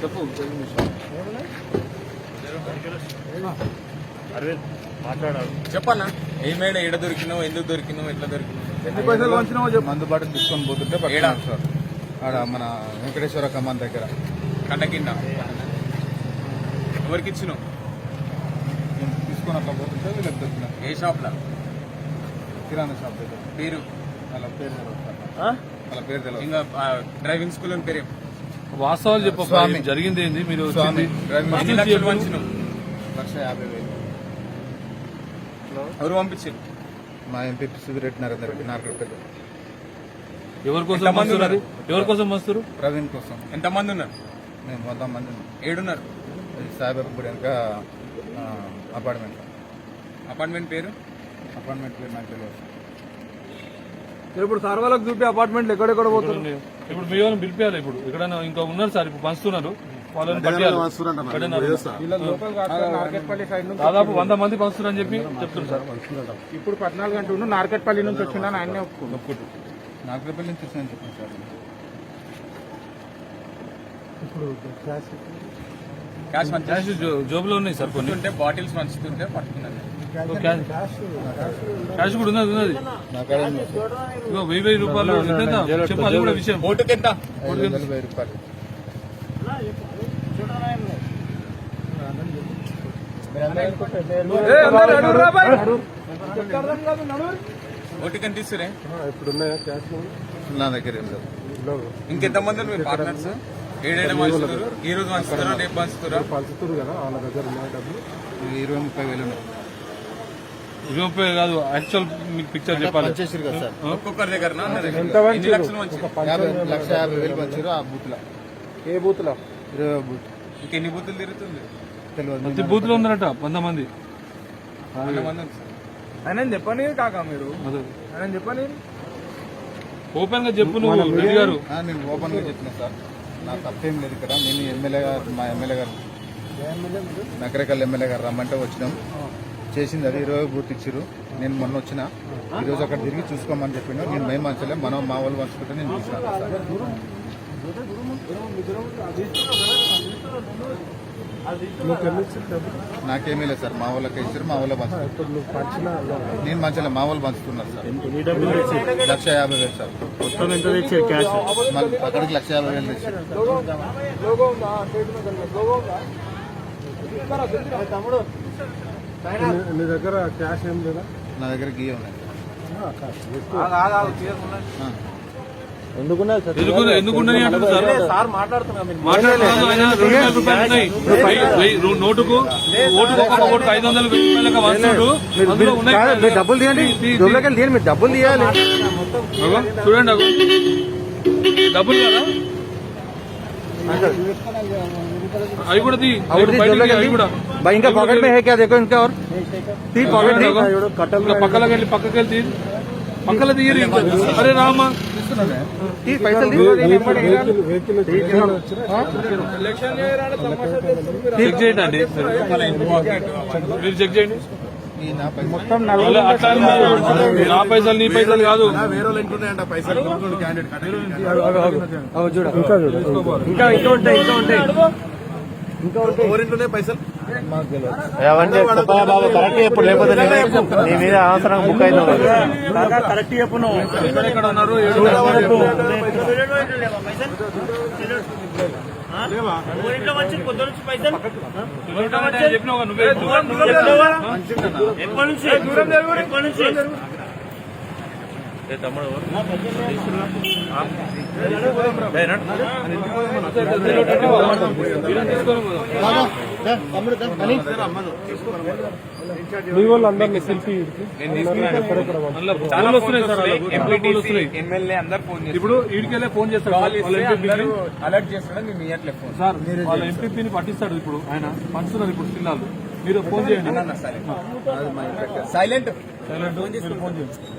చెప్పు అరవింద్ మాట్లాడాలి చెప్పన్నా? ఏమేడ ఎడ దొరికినావు ఎందుకు దొరికినావు ఎట్లా దొరికినావు? ఎన్ని పైసలు వంచినావో చెప్పు. మందుబాటు తీసుకొని పోతుంటే? పట్టుకున్నాం సార్. ఆడ మన వెంకటేశ్వర కమాన్ దగ్గర. కంట కింద. ఎవరికి ఇచ్చినావు? తీసుకొని అట్లా పోతుంటే వీళ్ళకి దొరికిన. ఏ షాప్ లా? కిరాణా షాప్ దగ్గర. పేరు? వాళ్ళ పేరు తెలియదు వాళ్ళ పేరు తెలియదు ఇంకా డ్రైవింగ్ స్కూల్ అని పేరు? వాస్తవాలు చెప్పు స్వామి. జరిగింది ఏంది? మీరు వచ్చింది. లక్ష యాభై వేలు. ఎవరు పంపించారు మా ఎంపీ సుధిరెడ్డి నరేందర్ రెడ్డి నార్కట్పల్లి ఎవరి కోసం ఉన్నారు? ఎవరి కోసం మస్తురు ప్రవీణ్ కోసం. ఎంతమంది ఉన్నారు? మేము వంద మంది ఉన్నాం. ఏడున్నారు? సాయిబాబా గుడి వెనక అపార్ట్మెంట్ అపార్ట్మెంట్ పేరు? అపార్ట్మెంట్ పేరు నాకు తెలియదు. ఇప్పుడు సార్ వాళ్ళకి చూపి అపార్ట్మెంట్లు ఎక్కడెక్కడ పోతున్నారు ఇప్పుడు మీ వాళ్ళని పిలిపించాలి ఇప్పుడు. ఇక్కడ ఇంకా ఉన్నారు సార్ ఇప్పుడు పంచుతున్నారు. వాళ్ళని పట్టేయాలి. దాదాపు వంద మంది పంచుతున్నారు అని చెప్పి చెప్తున్నారు సార్. ఇప్పుడు పద్నాలుగు గంటలు నార్కెట్పల్లి నుంచి వచ్చిందని ఆయనే నార్కట్పల్లి నుంచి వచ్చిందని చెప్పాను సార్. క్యాష్ పంచారు క్యాష్ జో- జోబులో ఉన్నాయి సార్ కొన్ని. ఉంటే బాటిల్స్ పంచుతుంటే పట్టుకున్నాను. క్యాష్ క్యాష్ కూడా ఉన్నది ఉన్నది. ఇగో వెయ్యి వెయ్యి రూపాయలు? చెప్పు అది కూడా విషయం. ఓటుకి ఎంత? వెయ్యి ఎంత ఇస్తురే నా దగ్గర ఇంకెంతమంది మీ పార్ట్నర్స్ ఏడేడు పంచుతారు ఈ రోజు పంచుతారా రేపు పంచుతారా ఇది ఇరవై ముప్పై వేలు ఉన్నాయి. ఇరవై ముప్పై కాదు యాక్చువల్ మీకు పిక్చర్ చెప్పాలి. పనిచేసారు కదా సార్. ఒక్కొక్కరి దగ్గర ఎన్ని లక్ష యాభై వేలు వచ్చారు ఆ బూత్లో ఏ బూత్లో ఇరవై బూత్. ఇంకెన్ని బూతులు తిరుగుతుంది? తెలియదు. ప్రతి బూత్లో ఉన్నారట వంద మంది. ఆయన చెప్పని కాక మీరు. ఆయన చెప్పని ఓపెన్గా చెప్పు నువ్వు రెడ్డి గారు. ఆ, నేను ఓపెన్గా చెప్పిన సార్. నా తప్పేం లేదు ఇక్కడ. నేను ఎమ్మెల్యే గారు. మా ఎమ్మెల్యే గారు నకరేకల్ ఎమ్మెల్యే గారు రమ్మంటే వచ్చినాం. చేసింది అది ఇరవై గుర్తిచ్చారు నేను మొన్న వచ్చిన. ఈరోజు అక్కడ తిరిగి చూసుకోమని చెప్పిండు. నేను మేము మంచలే మనం మా వాళ్ళు పంచుకుంటే నేను చూసినాను సార్ నాకేమీ లేదు సార్. మా వాళ్ళకి ఇచ్చారు మా వాళ్ళ నేను మంచిగా మా వాళ్ళు పంచుతున్నారు సార్. లక్ష యాభై వేలు సార్. మొత్తం ఎంత తెచ్చారు క్యాష్ మళ్ళీ అక్కడికి లక్ష యాభై వేలు తెచ్చారు. తమ్ముడు. నీ దగ్గర క్యాష్ ఏం లేదా? నా దగ్గర గీయ ఉన్నాయి. సార్? ఎందుకు అంటారు సార్? సార్ నోటుకు ఓటుకు ఐదు వందలు వెయ్యి రూపాయలకు వస్తుడు అందులో ఉన్నాయి మీరు డబ్బులు తీయండి. తీయండి మీరు డబ్బులు తీయాలి. చూడండి. డబ్బులు కదా అవి కూడా తీ और दी బయటికి जोबलोक తీ, అవి కూడా भाई इनका पॉकेट में है क्या देखो इनका और ती पॉकेट చూడండి दी అగో. ఇంకా పక్కలకి వెళ్ళి పక్కకి వెళ్ళి తీ పక్కల తీయరు ఇంకా. అరే రామా ती पैसे दी వెహికల్ వెహికల్ చెక్ చేయండి అండి మీరు చెక్ చేయండి ఈ నా పైసలు మొత్తం అలా అట్లా అని మీరు నా పైసలు నీ పైసలు కాదు చూడ ఇంకా ఇంకా ఉంటాయి ఇంకా ఉంటాయి అవన్నీ చెప్పరా బాబు? కరెక్ట్ చెప్పు లేకపోతే నీ మీద అవసరం బుక్ అయినా కరెక్ట్ చెప్పు. నువ్వు ఎక్కడెక్కడ మీ వాళ్ళు? అందరినీ సెల్ఫీ వస్తున్నాయి సార్ ఎమ్మెల్యే అందరు ఫోన్ ఇప్పుడు వీడికెళ్ళే ఫోన్ చేస్తాడు. అలర్ట్ చేస్తాడు మేము ఇయ్యట్లే ఫోన్. సార్ వాళ్ళ ఎంపీపీని పట్టిస్తాడు ఇప్పుడు. ఆయన పంచుతున్నారు ఇప్పుడు జిల్లాలు మీరు ఫోన్ చేయండి. సైలెంట్ సైలెంట్ ఫోన్ చేయండి.